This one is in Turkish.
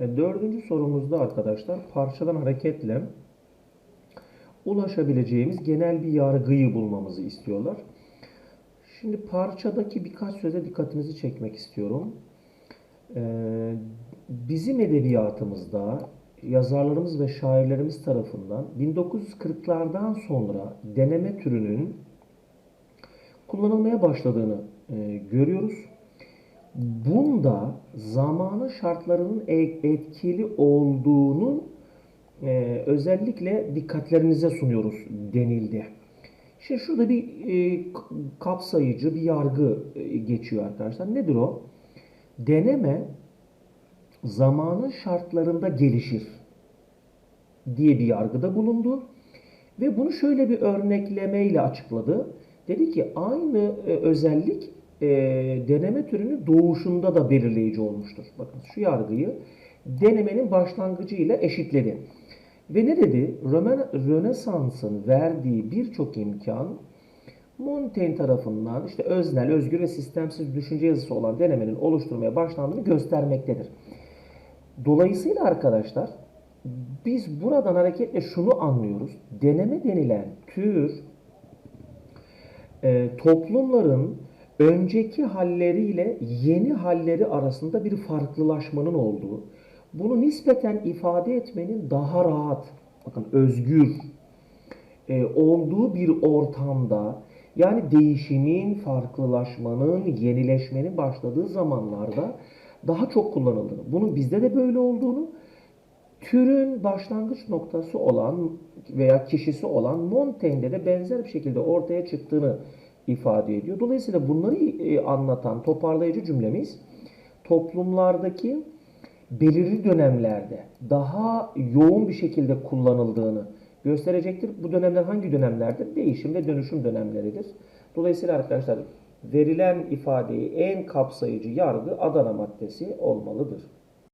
Dördüncü sorumuzda arkadaşlar parçadan hareketle ulaşabileceğimiz genel bir yargıyı bulmamızı istiyorlar. Şimdi parçadaki birkaç söze dikkatinizi çekmek istiyorum. Ee, bizim edebiyatımızda yazarlarımız ve şairlerimiz tarafından 1940'lardan sonra deneme türünün kullanılmaya başladığını e, görüyoruz. Bunda zamanın şartlarının e- etkili olduğunu e, özellikle dikkatlerinize sunuyoruz denildi. Şimdi şurada bir e, kapsayıcı bir yargı e, geçiyor arkadaşlar. Nedir o? Deneme zamanın şartlarında gelişir diye bir yargıda bulundu. Ve bunu şöyle bir örneklemeyle açıkladı. Dedi ki aynı e, özellik e, deneme türünün doğuşunda da belirleyici olmuştur. Bakın şu yargıyı denemenin başlangıcıyla eşitledi. Ve ne dedi? Rönesans'ın verdiği birçok imkan Montaigne tarafından işte öznel, özgür ve sistemsiz düşünce yazısı olan denemenin oluşturmaya başlandığını göstermektedir. Dolayısıyla arkadaşlar biz buradan hareketle şunu anlıyoruz. Deneme denilen tür e, toplumların önceki halleriyle yeni halleri arasında bir farklılaşmanın olduğu, bunu nispeten ifade etmenin daha rahat, bakın özgür e, olduğu bir ortamda yani değişimin, farklılaşmanın, yenileşmenin başladığı zamanlarda daha çok kullanıldığını, bunun bizde de böyle olduğunu, türün başlangıç noktası olan veya kişisi olan Montaigne'de de benzer bir şekilde ortaya çıktığını ifade ediyor. Dolayısıyla bunları e, anlatan toparlayıcı cümlemiz toplumlardaki belirli dönemlerde daha yoğun bir şekilde kullanıldığını gösterecektir. Bu dönemler hangi dönemlerdir? Değişim ve dönüşüm dönemleridir. Dolayısıyla arkadaşlar verilen ifadeyi en kapsayıcı yargı Adana maddesi olmalıdır.